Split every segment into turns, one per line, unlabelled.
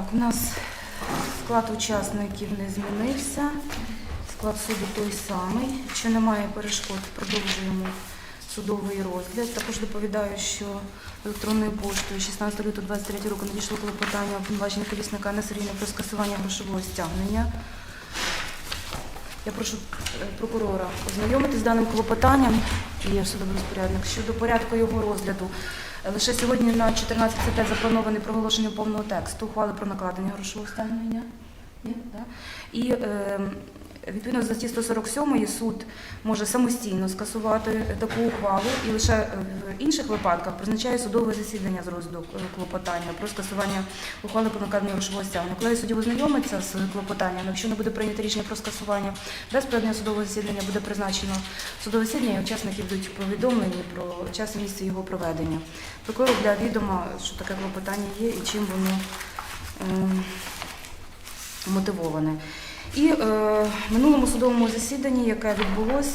Так, у нас склад учасників не змінився. Склад суду той самий. Якщо немає перешкод, продовжуємо судовий розгляд. Також доповідаю, що електронною поштою 16 лютого 23 року надійшло клопотання обвинувачення колісника на серійне про скасування грошового стягнення. Я прошу е, прокурора ознайомитись з даним клопотанням, є судовий розпорядник, щодо порядку його розгляду. Лише сьогодні на 14.05 запланований проголошення повного тексту ухвали про накладення грошового стягнення. Ні? да? І е, відповідно до статті 147 суд може самостійно скасувати таку ухвалу і лише в інших випадках призначає судове засідання з розгляду клопотання про скасування ухвали про накладення грошового стягнення. Коли судді ознайомиться з клопотанням, якщо не буде прийнято рішення про скасування без проведення судового засідання, буде призначено судове засідання, і учасники будуть повідомлені про час і місце його проведення. Прокурор для відома, що таке клопотання є і чим воно ем, мотивоване. І е, в минулому судовому засіданні, яке відбулось,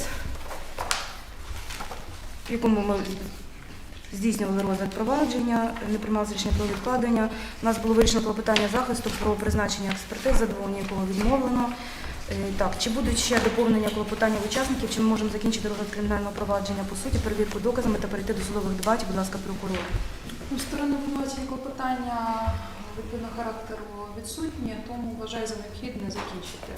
в якому ми здійснювали розгляд провадження, не приймалося рішення про відкладення. У нас було вирішено клопотання захисту про призначення експертиз, задоволення якого відмовлено. Е, Так, чи будуть ще доповнення клопотання учасників, чи ми можемо закінчити розгляд кримінального провадження по суті, перевірку доказами та перейти до судових дебатів, будь ласка, прокурор.
Ну, Сторони обвинувачення клопотання відповідно характеру відсутні, тому вважаю за необхідне закінчити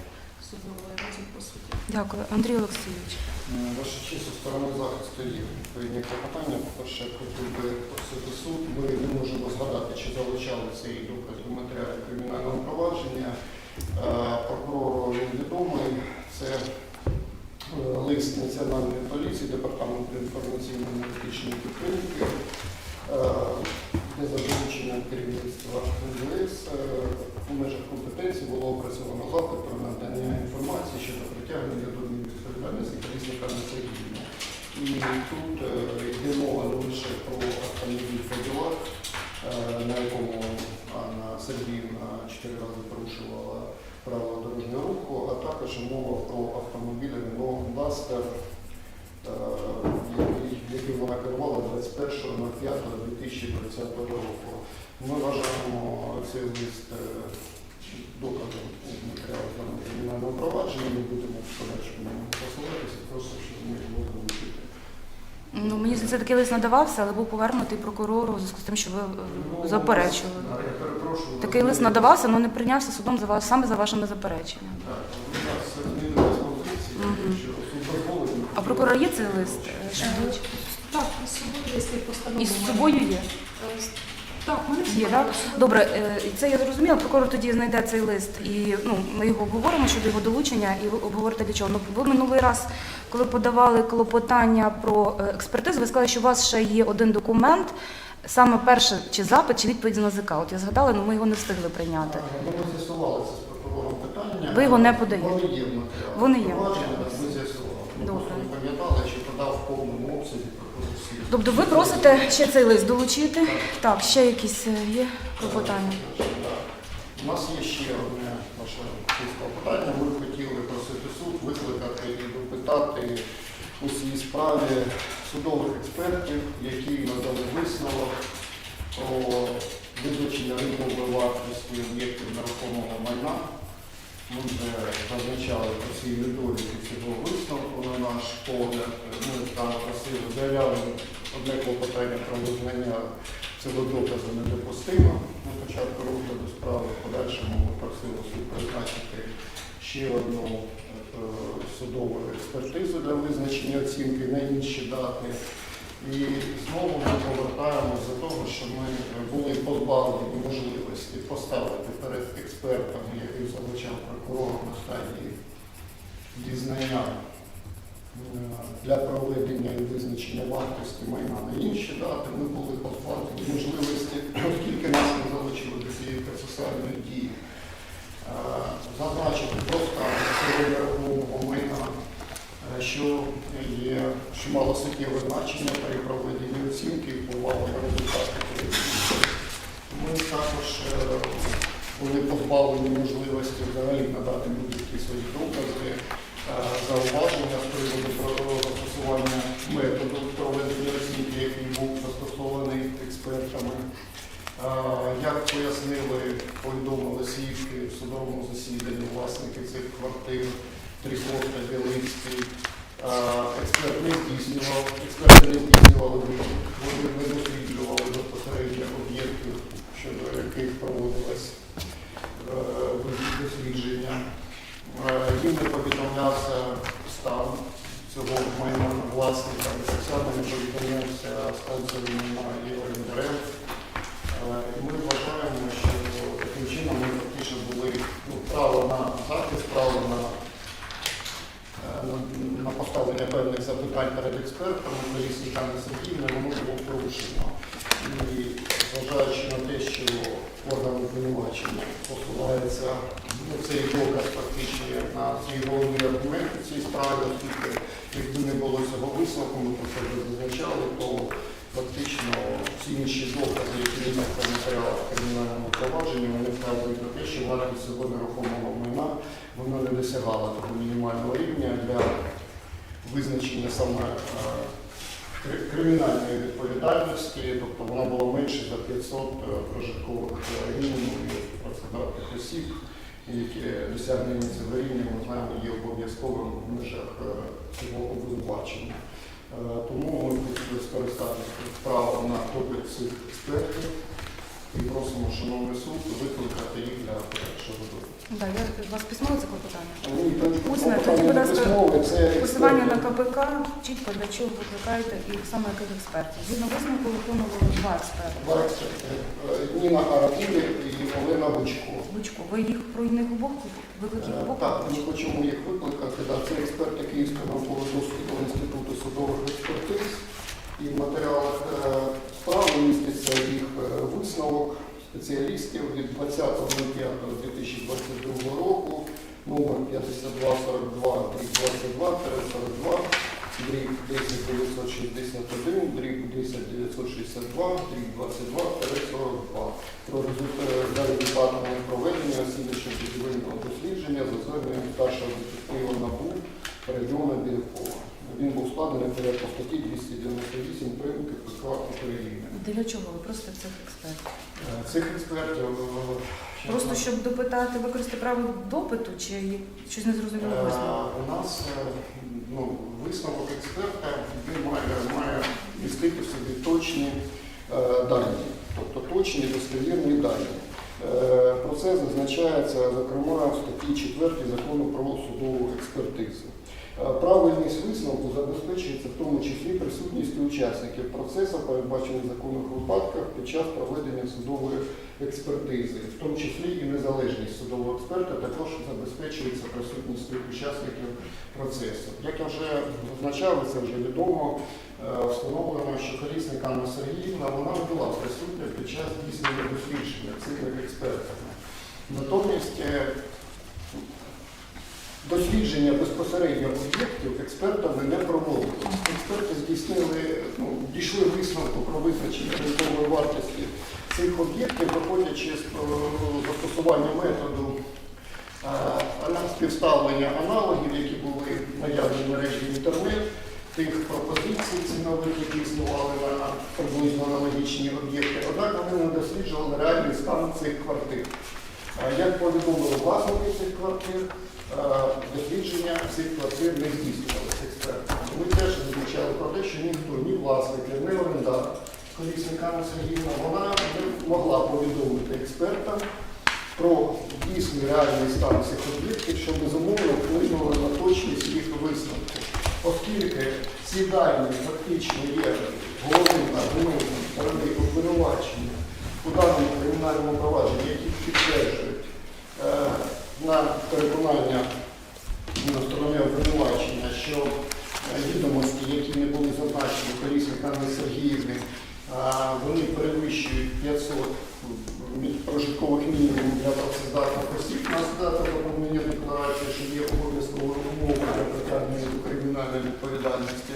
судовий розгляд по суті.
Дякую, Андрій Олексійович.
Е, Ваша честь, у сторони захисту є відповідні клопотання. По-перше, хотів би просити суд. Ми не можемо згадати, чи залучали цей доказ до матеріалів кримінального провадження. Е, Прокурору він відомий. Це е, лист Національної поліції, Департаменту інформаційно-аналітичної підтримки, е, за дорученням керівництва МВС е, у межах компетенції було опрацьовано запит про надання інформації щодо притягнення до відповідальності колісника Сергія. І тут е, йде мова не лише про автомобіль Каділак, е, на якому Анна Сергіївна чотири рази порушувала правила дорожнього руху, а також мова про автомобіль Renault Duster, яким вона керувала 21.05.2020 року. Ми вважаємо цей лист е, доказом матеріалу даного кримінального провадження, ми будемо в подальшому посилатися, просто щоб ми його залучити.
Ну, мені здається, такий лист надавався, але був повернутий прокурору у зв'язку з тим, що ви е, заперечували.
Ну, Я перепрошую.
Такий лист надавався, але не прийнявся судом за вас саме за вашими запереченнями.
Так, у нас дозволить.
А прокурор є цей лист?
Так, з собою десь і постанову.
І собою є.
Так, мене всі
Є, так? Добре, е, це я зрозуміла. Прокурор тоді знайде цей лист, і ну ми його обговоримо щодо його долучення і ви обговорите для чого. Ну ви минулий раз, коли подавали клопотання про е, експертизу, ви сказали, що у вас ще є один документ. Саме перше чи запит, чи відповідь з НАЗК. От я згадала, але ми його не встигли прийняти.
Ну, Ми з'ясували це з прокурором питання.
Ви його не подаєте?
Вони є в матеріалах.
Вони є
провадження. Ми з'ясували.
Добре.
Пам'ятали, чи подав в повному обсязі пропозиції.
Тобто ви просите ще цей лист долучити? Так, ще якісь е, є клопотання.
У нас є ще одне ваше питання. Ми хотіли просити суд викликати і допитати у цій справі судових експертів, які надали висновок про визначення ринкової вартості об'єктів нерухомого майна. Ми вже зазначали про ці недоліки цього висновку на наш погляд. Ми там просили, заявляли одне клопотання про визнання цього доказу недопустимим на початку розгляду справи. В подальшому ми просили суд призначити ще одну е, судову експертизу для визначення оцінки на інші дати. І знову ми повертаємося до того, що ми були позбавлені можливості поставити перед експертом, який залучав прокурор на стадії дізнання е, для проведення і визначення вартості майна на інші дати. Ми були позбавлені можливості, оскільки нас не залучили до цієї процесуальної дії, е, зазначити просто цього нерухомого майна е, що є, чимало мало суттєве значення при проведенні оцінки і впливало на результати. Ми також е, були позбавлені можливості взагалі надати будь-які свої докази, е, зауваження з приводу про- застосування методу проведення оцінки, який був застосований експертами. Як пояснили, повідомили свідки в судовому засіданні власники цих квартир, Тріховка, Білицький, е, експерт не здійснював, експерти не здійснювали вихід, вони не досліджували безпосередньо об'єктів, щодо яких проводилось е, дослідження. Е, Їм не повідомлявся стан цього майна власника, так само не повідомлявся стан цього майна і орендарем. Е, І ми вважаємо, що таким чином ми фактично були ну, право на захист, право на, е, на, на поставлення певних запитань перед експертами, колісниками Сергіївни, воно було порушено. І зважаючи на те, що орган обвинувачення посилається, ну, цей доказ фактично як на свій головний аргумент у цій справі, оскільки якби не було цього висновку, ми про це зазначали, то фактично всі інші докази, які є в кримінальному провадженні, вони вказують на те, що вартість цього нерухомого майна вона не досягала того мінімального рівня для визначення саме е, кримінальної відповідальності, тобто вона була менше за 500 е, прожиткових е, мінімумів працедатних осіб, які досягнення цього рівня, ми знаємо, є обов'язковим в межах е, цього обвинувачення. Е, Тому ми хотіли скористатися правом на допит цих експертів і просимо шановний суд викликати їх для подальшого допиту.
Да, я, у вас письмове це клопотання? Усне, тоді, будь ласка, Посилання на. КПК, чітко для чого викликаєте і саме яких експертів. Згідно висновку виконували два експерти.
Два експерти. Е, Ніна Арабулі і Олена Бучко.
Лучко, ви їх про них обох викликів
Е. Так, ми хочемо їх викликати. Да, Це експерти Київського науково-дослідного інституту судових експертиз. І в матеріалах е, справи міститься їх е, висновок спеціалістів від 20.05.2022 року, номер 5242, дріб 22, 42, дріб 10961, дріб 10962, дріб 22, 42. Про результати результатами проведення слідчого будівельного дослідження за зверненням старшого детектива НАБУ району Білякова. Він був складений порядку статті 298 примки ПК України.
Для чого ви просите цих експертів?
Е, Цих експертів е,
Просто щоб допитати, використати право допиту чи щось незрозуміло
е,
висновку?
у нас е, ну, висновок експерта він має, має містити в собі точні е, дані, тобто точні достовірні дані. Е, Про це зазначається, зокрема, в статті 4 закону про судову експертизу. Е, Правильність висновку забезпечується в тому числі присутністю учасників процесу, передбачених в законних випадках під час проведення судової експертизи, в тому числі і незалежність судового експерта також забезпечується присутністю учасників процесу. Як я вже зазначав, це вже відомо, е, встановлено, що колісник Анна Сергіївна вона була присутня під час здійснення дослідження цими експертами. Натомість е, дослідження безпосередньо об'єктів експертами не проводили. Експерти здійснили, ну, дійшли висновку про визначення ринкової вартості цих об'єктів, виходячи з е, застосування методу е, співставлення аналогів, які були наявні в мережі інтернет, тих пропозицій цінових, які існували на приблизно аналогічні об'єкти. Однак вони не досліджували реальний стан цих квартир. Е, Як повідомили власники цих квартир, дослідження цих квартир не здійснювалися експертами. Ми теж зазначали про те, що ніхто, ні власники, ні орендар, колісника Сергіївна, вона не могла повідомити експертам про дійсний реальний стан цих об'єктів, що безумовно вплинуло на точність їх висновку. Оскільки ці дані фактично є головним аргументом сторони обвинувачення у даному кримінальному провадженні, які підтверджують е, на переконання на сторони обвинувачення, що е, відомості, які не були зазначені колісник Анни Сергіївни, вони перевищують 500 прожиткових мінімумів для працездатних осіб на дата заповнення декларації, що є обов'язковою умовою для притягнення до кримінальної відповідальності,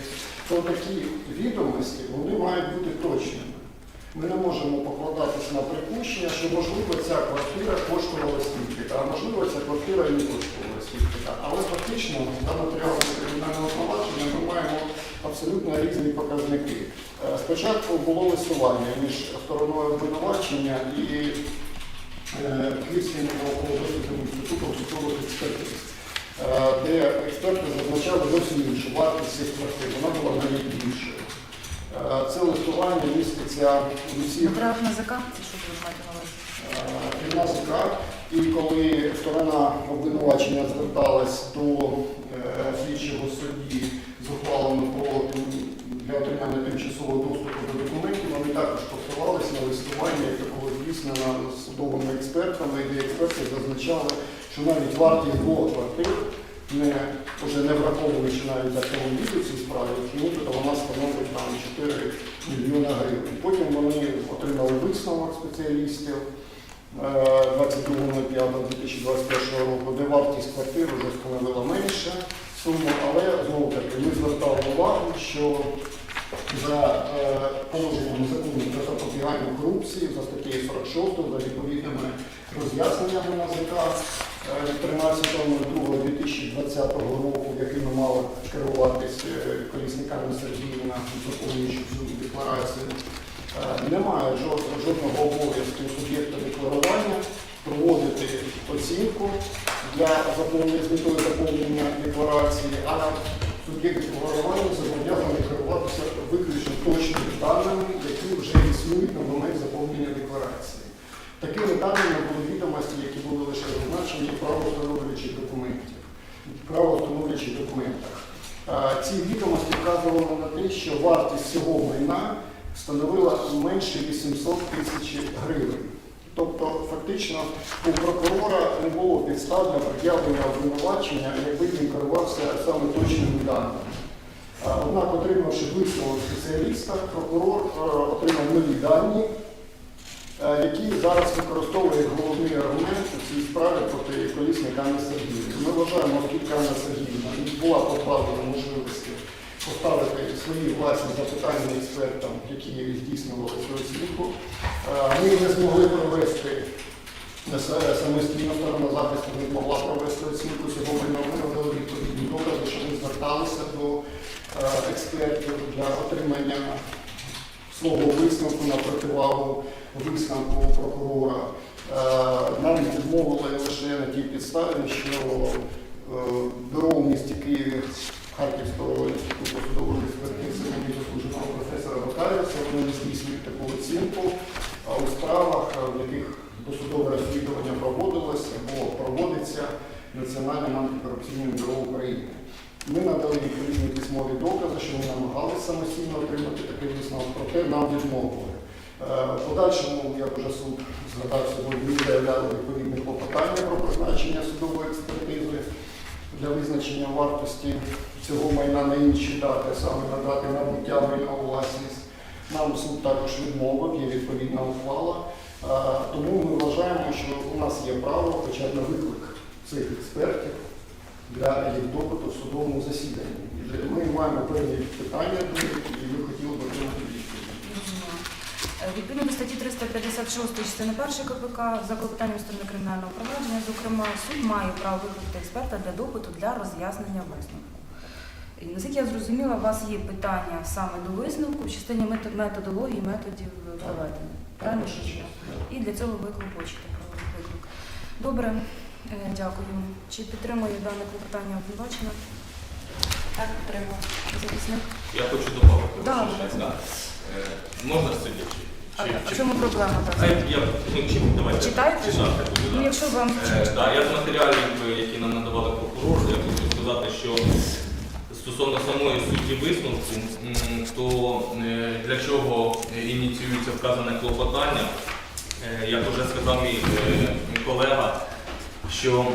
то такі відомості вони мають бути точними. Ми не можемо покладатися на припущення, що можливо ця квартира коштувала стільки, а можливо ця квартира і не коштувала стільки. Але фактично за матеріалами кримінального провадження ми маємо абсолютно різні показники. Е, Спочатку було листування між стороною обвинувачення і е, Київським науково-дослідним інститутом судових експертиз, е, де експерти зазначали зовсім іншу вартість цих квартир. Вона була навіть більшою. Е, Це листування міститься в усіх
граф НАЗК, це що ви маєте на увазі?
Кримінальська, і коли сторона обвинувачення зверталась до е, слідчого судді з ухвалами про для отримання тимчасового доступу до документів, вони також посилалися на листування, яке було здійснено судовими експертами, де експерти зазначали, що навіть вартість двох квартир, не, вже не враховуючи навіть автомобілі в цій справі, нібито вона становить там 4 мільйони гривень. Потім вони отримали висновок спеціалістів. 22.05.2021 року, де вартість квартир вже становила менше суму, але знову таки ми звертали увагу, що за е, положенням закону про запобігання корупції за статтею 46 за відповідними роз'ясненнями НАЗК е, 13.02.2020 року, якими мали керуватись е, колісниками Сергіївна, заповнюючи всю декларацію, Е, Немає жодного обов'язку суб'єкта декларування проводити оцінку для заповнення з метою заповнення декларації, а суб'єкт декларування зобов'язаний керуватися виключно точними даними, які вже існують на момент заповнення декларації. Такими даними були відомості, які були лише зазначені в правоустановлюючих документів, правоустановлюючих документах. Ці відомості вказували на те, що вартість цього майна становила менше 800 тисяч гривень. Тобто, фактично, у прокурора не було підстав для пред'явлення обвинувачення, якби він керувався саме точними даними. Однак, отримавши висновок спеціаліста, прокурор е, отримав нові дані, е, які зараз використовує головний аргумент у цій справі проти колісника Анни Сергіївни. Ми вважаємо, оскільки Анна Сергіївна була позбавлена можливості поставити свої власні запитання експертам, які здійснювали цю оцінку. Е, Ми не змогли провести е, самостійно сторона захисту не могла провести оцінку цього майна. Ми надали відповідні докази, що ми зверталися до експертів для отримання свого висновку на противагу висновку прокурора. Е, Нам відмовили лише на тій підставі, що е, бюро в місті Києві Харківського інституту судової експертизи заслуженого професора Бакарівця, вони здійснюють таку оцінку у справах, е, в яких досудове розслідування проводилось або проводиться Національним антикорупційним бюро України. Ми надали відповідні письмові докази, що ми намагалися самостійно отримати такий висновок, проте нам відмовили. Е, В подальшому, як вже суд згадав сьогодні, заявляли відповідне клопотання про призначення судової експертизи для визначення вартості цього майна на інші дати, саме надати набуття майна у власність. Нам суд також відмовив, є відповідна ухвала. Е, Тому ми вважаємо, що у нас є право хоча б на виклик цих експертів для їх допиту в судовому засіданні. Ми маємо певні питання і ми хотіли б отримати відповідь.
Відповідно до статті 356 частини 1 КПК за клопотанням сторони кримінального провадження, зокрема, суд має право викликати експерта для допиту для роз'яснення висновку. Наскільки я зрозуміла, у вас є питання саме до висновку в частині методології, методів проведення. Правильно? І для цього ви клопочете про виклик. Добре, дякую. Чи підтримує дане клопотання обвинувачена? Так, підтримую. Захисник?
Я хочу добавити.
Да.
Е, Можна сидячи?
А,
Чи-
а чому проблема? Так?
я, ну, чи, давайте,
Читаєте?
читати
Ну, якщо вам
Е, да, я з матеріалів, е, які нам надавали прокурор, я хочу сказати, що стосовно самої суті висновку, то е, для чого е, ініціюється вказане клопотання, Е, як вже сказав мій е, колега, що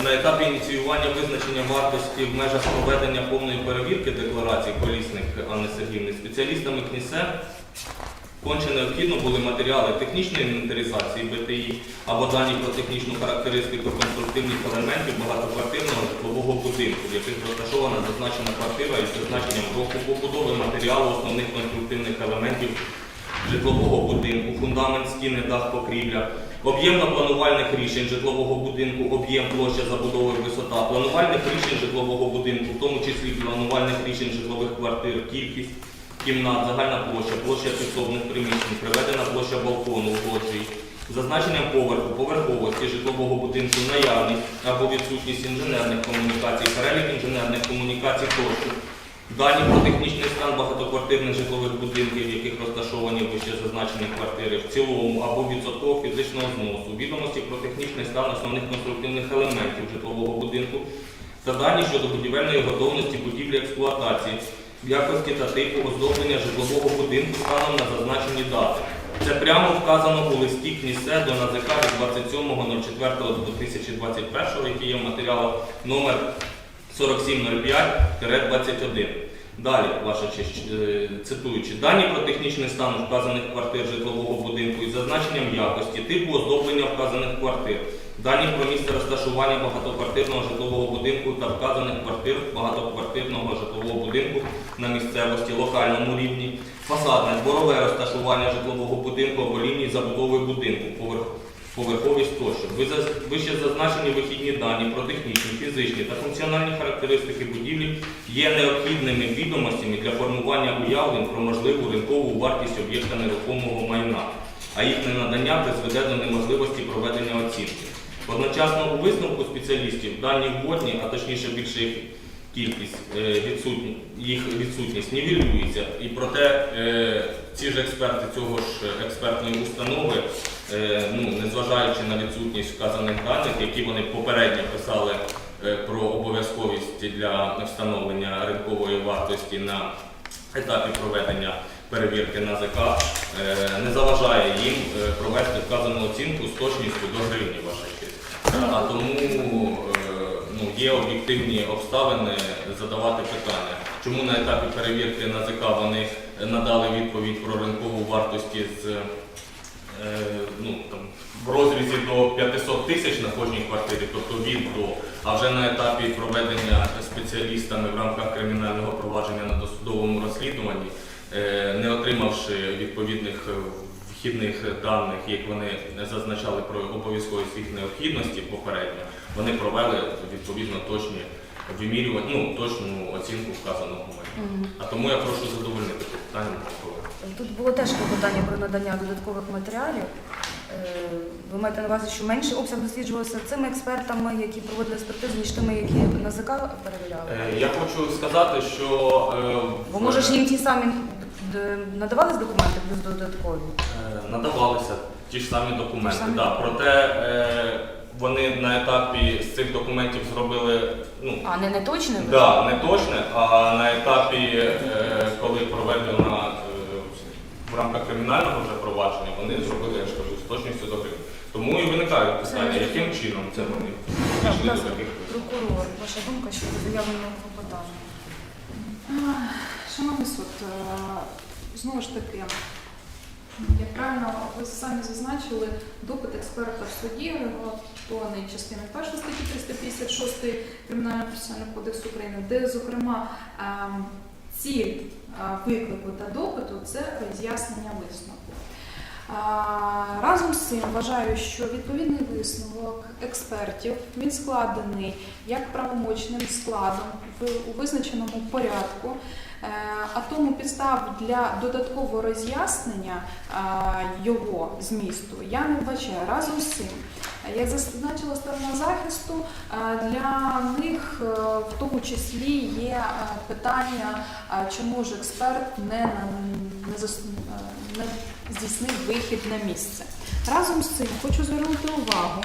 е, на етапі ініціювання визначення вартості в межах проведення повної перевірки декларації колісник Анни Сергіївни спеціалістами КНІСЕ конче необхідно були матеріали технічної інвентаризації БТІ або дані про технічну характеристику конструктивних елементів багатоквартирного житлового будинку, в яких розташована зазначена квартира із зазначенням року побудови матеріалу основних конструктивних елементів житлового будинку, фундамент, стіни, дах, покрівля, об'ємно-планувальних рішень житлового будинку, об'єм, площа забудови, висота, планувальних рішень житлового будинку, в тому числі планувальних рішень житлових квартир, кількість кімнат, загальна площа, площа підсобних приміщень, приведена площа балкону лоджії, зазначенням поверху, поверховості житлового будинку, наявність або відсутність інженерних комунікацій, перелік інженерних комунікацій тощо. Дані про технічний стан багатоквартирних житлових будинків, в яких розташовані вище зазначені квартири, в цілому або відсотково фізичного зносу, відомості про технічний стан основних конструктивних елементів житлового будинку та дані щодо будівельної готовності будівлі експлуатації, якості та типу оздоблення житлового будинку станом на зазначені дати. Це прямо вказано у листі КНІСЕ до НАЗК від 27.04.2021, який є в матеріалах номер 4705-21. Далі, ваша честь, е, цитуючи, дані про технічний стан вказаних квартир житлового будинку із зазначенням якості, типу оздоблення вказаних квартир, дані про місце розташування багатоквартирного житлового будинку та вказаних квартир багатоквартирного житлового будинку на місцевості, локальному рівні, фасадне, дворове розташування житлового будинку або лінії забудови будинку, поверх поверховість тощо. Вище зазначені вихідні дані про технічні, фізичні та функціональні характеристики будівлі є необхідними відомостями для формування уявлень про можливу ринкову вартість об'єкта нерухомого майна, а їх ненадання призведе до неможливості проведення оцінки. Одночасно у висновку спеціалістів дані вводні, а точніше більше їх кількість е, відсутні, їх відсутність нівелюється. І проте е, ці ж експерти цього ж експертної установи, е, ну, незважаючи на відсутність вказаних даних, які вони попередньо писали е, про обов'язковість для встановлення ринкової вартості на етапі проведення перевірки НАЗК, е, не заважає їм е, провести вказану оцінку з точністю до гривні ваша. А тому е, ну, є об'єктивні обставини задавати питання, чому на етапі перевірки НАЗК вони надали відповідь про ринкову вартості з е, ну, там, в розрізі до 500 тисяч на кожній квартирі, тобто від до, а вже на етапі проведення спеціалістами в рамках кримінального провадження на досудовому розслідуванні, е, не отримавши відповідних е, вхідних даних, як вони зазначали про обов'язковість їх необхідності попередньо, вони провели відповідно точні вимірювання, ну, точну оцінку вказаного.
Мгм.
А тому я прошу задовольнити питання.
Тут було теж клопотання про надання додаткових матеріалів. Е, Ви маєте на увазі, що менший обсяг досліджувався цими експертами, які проводили експертизу, ніж тими, які НАЗК перевіряли?
Е, Я хочу сказати, що е,
Бо може ж їм ті самі надавались документи плюс додаткові?
Надавалися ті ж самі документи.
Ж самі
да. Проте вони на етапі з цих документів зробили ну,
А не не точне?
да, не точне, а на етапі, коли проведено в рамках кримінального вже провадження, вони зробили, я ж кажу, з точністю до гривень. Тому і виникають питання, яким чином це вони до таких.
прокурор, ваша думка щодо заявленого клопотання?
Шановний суд, е, знову ж таки, як правильно ви самі зазначили, допит експерта в суді готований частиною 1 статті 356 Кримінального процесуального кодексу України, де, зокрема, ем, ціль виклику та допиту це роз'яснення висновку. Разом з цим вважаю, що відповідний висновок експертів він складений як правомочним складом у визначеному порядку. Е, А тому підстав для додаткового роз'яснення його змісту я не вбачаю. Разом з цим, як зазначила сторона захисту, для них е, в тому числі є е, питання, чому ж експерт не, не, е, не здійснив вихід на місце. Разом з цим хочу звернути увагу.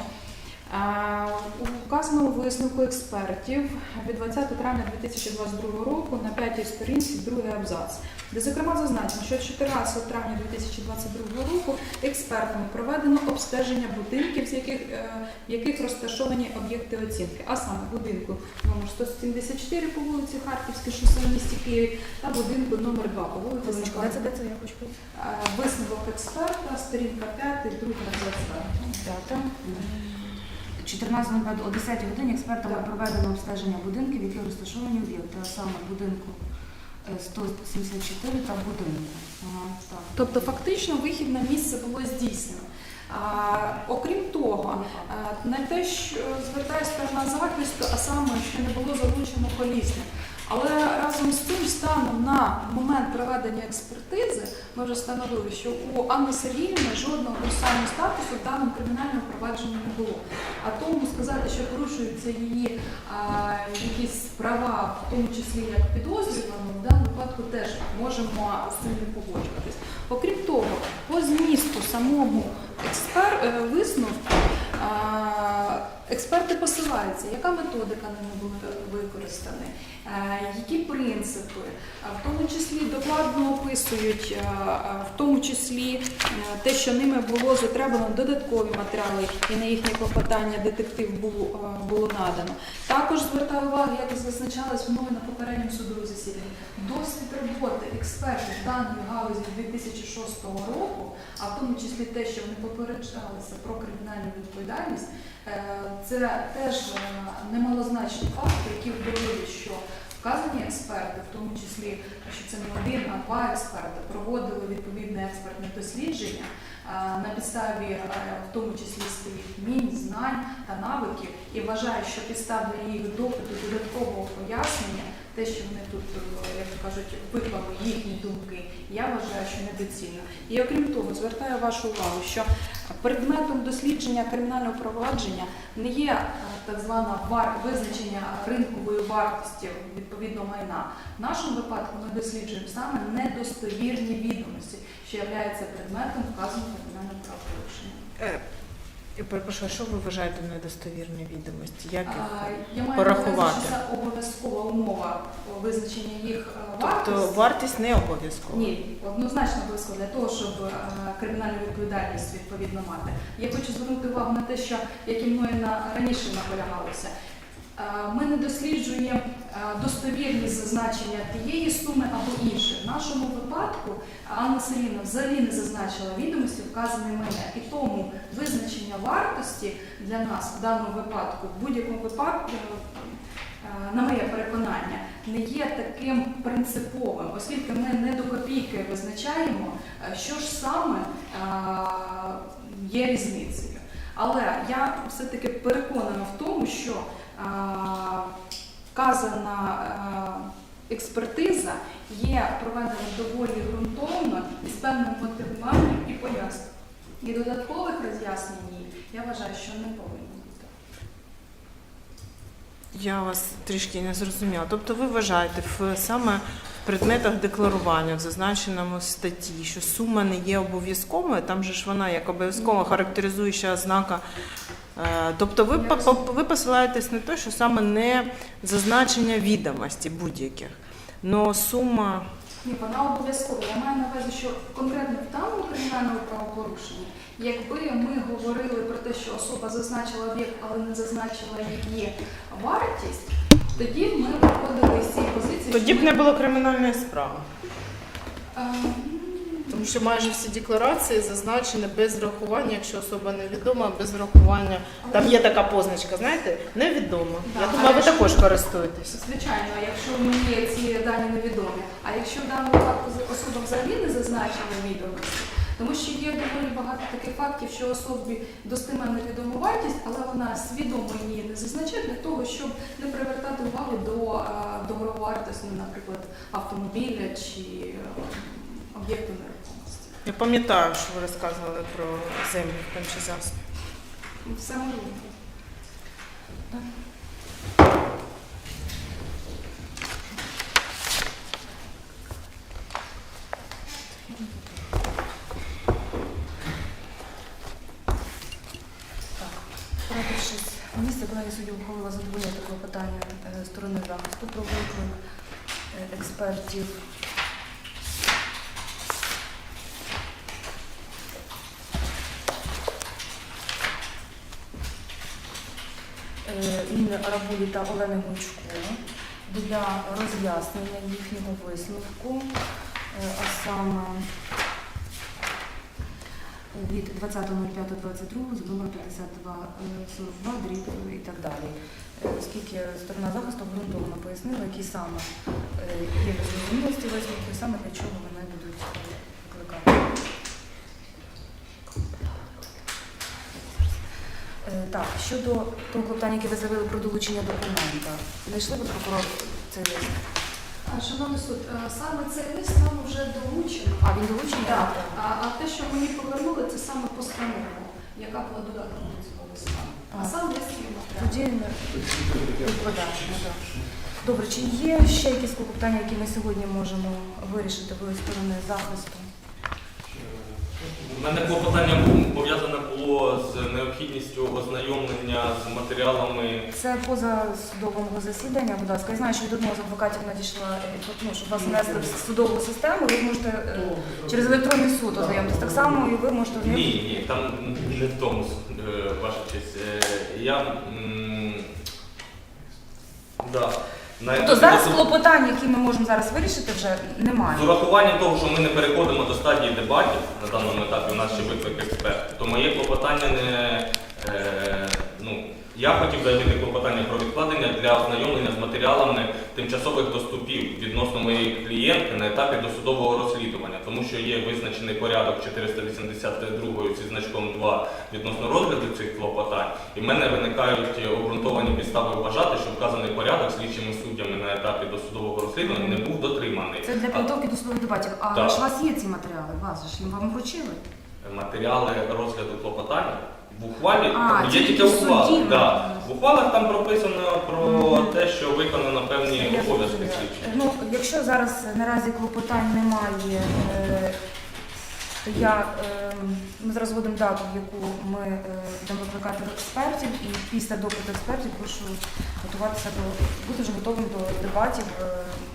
У вказаному висновку експертів від 20 травня 2022 року на п'ятій сторінці другий абзац, де зокрема зазначено, що 14 травня 2022 року експертами проведено обстеження будинків, з яких, е, в яких розташовані об'єкти оцінки, а саме будинку номер 174 по вулиці Харківській, шосе в місті Києві, та будинку номер 2 по вулиці. Е, Висновок експерта, сторінка 5, другий абзац.
П'ята. 14.05 о 10 годині експертами проведено обстеження будинків, які розташовані об'єкти, а саме будинку е, 174 та будинку.
Ага, так. Тобто фактично вихід на місце було здійснено. А, окрім того, а, на те, що звертаюся на захисту, а саме, що не було залучено колісник. Але разом з тим, станом на момент проведення експертизи, ми вже встановили, що у Анни Сергіївни жодного процесуального статусу в даному кримінальному провадженні не було. А тому сказати, що порушуються її а, якісь права, в тому числі як підозрюваного, в даному випадку теж можемо з цим не погоджуватись. Окрім того, по змісту самому експер е, висновку а, експерти посилаються, яка методика ними була використана, е, які принципи, в тому числі докладно описують, е, е, в тому числі е, те, що ними було затребано додаткові матеріали, і на їхнє клопотання детектив було, е, було надано. Також звертаю увагу, як зазначалось мною на попередньому судовому засіданні, досвід роботи експертів даної галузі 2006 року, а в тому числі те, що вони попереджалися про кримінальну відповідальність, е, це теж е, немалозначні факти, які доводять, що вказані експерти, в тому числі, що це не один, а два експерти, проводили відповідне експертне дослідження е, на підставі, е, в тому числі своїх вмінь, знань та навиків, і вважаю, що підстав для їх допиту додаткового пояснення, те, що вони тут, е, як то кажуть, виклали їхні думки, я вважаю, що недоцільно. І окрім того, звертаю вашу увагу, що предметом дослідження кримінального провадження не є е, так звана вар... визначення ринкової вартості відповідного майна. В нашому випадку ми досліджуємо саме недостовірні відомості, що є предметом вказаного кримінального правопорушення.
Я перепрошую, що ви вважаєте недостовірні відомості? Як їх?
А, Я маю на увазі,
порахувати?
що це обов'язкова умова визначення їх е,
Тобто
вартості.
вартість не обов'язкова?
Ні, однозначно обов'язково для того, щоб е, кримінальну відповідальність відповідно мати. Я хочу звернути увагу на те, що як і мною на раніше наполягалося. е, Ми не досліджуємо е, достовірність зазначення тієї суми або іншої. Нашому випадку Анна Селіна взагалі не зазначила відомості вказані мене. І тому визначення вартості для нас в даному випадку, в будь-якому випадку, е, на моє переконання, не є таким принциповим, оскільки ми не до копійки визначаємо, е, що ж саме е, є різницею. Але я все-таки переконана в тому, що вказана експертиза є проведена доволі ґрунтовно і з певним мотивуванням і поясненням. І додаткових роз'яснень я вважаю, що не повинно.
Я вас трішки не зрозуміла. Тобто ви вважаєте в саме в предметах декларування в зазначеному статті, що сума не є обов'язковою, там же ж вона як обов'язкова характеризуюча ознака. Е, Тобто ви, ви посилаєтесь на те, що саме не зазначення відомості будь-яких. Но сума
Ні, вона обов'язкова. Я маю на увазі, що конкретно в даному кримінальному правопорушенні, якби ми говорили про те, що особа зазначила об'єкт, але не зазначила її вартість, тоді ми виходили з цієї позиції.
тоді б не було кримінальної справи. Тому що майже всі декларації зазначені без врахування, якщо особа невідома, без врахування. Там є така позначка, знаєте, невідома.
Да,
Я
а
ви
якщо-
також користуєтеся.
Звичайно, якщо мені ці дані невідомі. А якщо в даному випадку особа взагалі не зазначила відомості, тому що є доволі багато таких фактів, що особі достеменно відома вартість, але вона свідомо її не зазначає для того, щоб не привертати увагу до е, договорвартості, наприклад, автомобіля чи е, об'єкту нерухомості.
Я пам'ятаю, що ви розказували про землю в Кончезасі.
Все можливо.
Місце, колегія суддів ухвалила задовольнити клопотання е, сторони захисту про виклик е, експертів. Е, Інни Арабулі та Олени Гучко для роз'яснення їхнього висновку, е, а саме від 20.05.22 з номер 5242 дріб і так далі. Е, Оскільки сторона захисту обґрунтовано пояснила, які саме е, є незрозумілості висновки, саме для чого вони будуть е, викликати. Е, Так, щодо того клопотання, яке ви заявили про долучення документа, знайшли ви прокурор цей лист?
Шановний суд, е, саме цей лист нам вже долучено.
А він долучений?
Так, а, а те, що мені повернули, це саме постанова, яка була додатком до цього листа. А
А.
сам лист є матеріал.
Тоді ми відкладаємо. так. Добре, чи є ще якісь клопотання, які ми сьогодні можемо вирішити ви сторони захисту?
Мене клопотання пов'язане було з необхідністю ознайомлення з матеріалами.
Це поза судового засідання, будь ласка. Я знаю, що від одного з адвокатів надійшла, е, ну, щоб вас внесли в судову систему, ви зможете е, через електронний суд ознайомитися. Так само і ви можете
Ні, ні, там не в тому, е, ваша честь. Е, Я. м, Да. На
Тобто зараз клопотань, які ми можемо зараз вирішити, вже немає.
З урахуванням того, що ми не переходимо до стадії дебатів на даному етапі, у нас ще виклик експерт, то моє клопотання не. Е, я хотів заявити клопотання про відкладення для ознайомлення з матеріалами тимчасових доступів відносно моєї клієнтки на етапі досудового розслідування, тому що є визначений порядок 482 зі значком 2 відносно розгляду цих клопотань, і в мене виникають обґрунтовані підстави вважати, що вказаний порядок слідчими суддями на етапі досудового розслідування не був дотриманий.
Це для підготовки до судових дебатів. А ж у вас є ці матеріали? Вас ж їм вам вручили?
матеріали розгляду клопотання. В ухвалі
А,
є
тільки
тільки ухвала. Да. В ухвалах там прописано про те, що виконано певні
Я
обов'язки слідчих.
Ну, якщо зараз наразі клопотань немає, е, то я, е, ми зараз вводимо дату, в яку ми е, будемо викликати експертів, і після допиту експертів прошу готуватися до бути вже готовим до дебатів, е,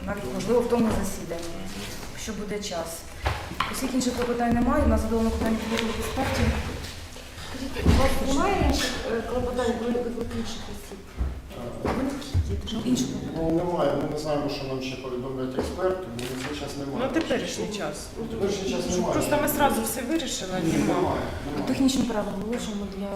навіть можливо в тому засіданні, якщо буде час. Усіх інших клопотань немає, у нас задоволено питання підготовки експертів.
У вас немає інших е, клопотань про інших осіб?
Ну, інших.
Ну, немає, ми не знаємо, що нам ще повідомлять експерти, бо на цей час немає.
Ну, теперішній час.
Теперішній час немає.
просто ми одразу все вирішили, немає.
немає.
Технічні правила вилучимо для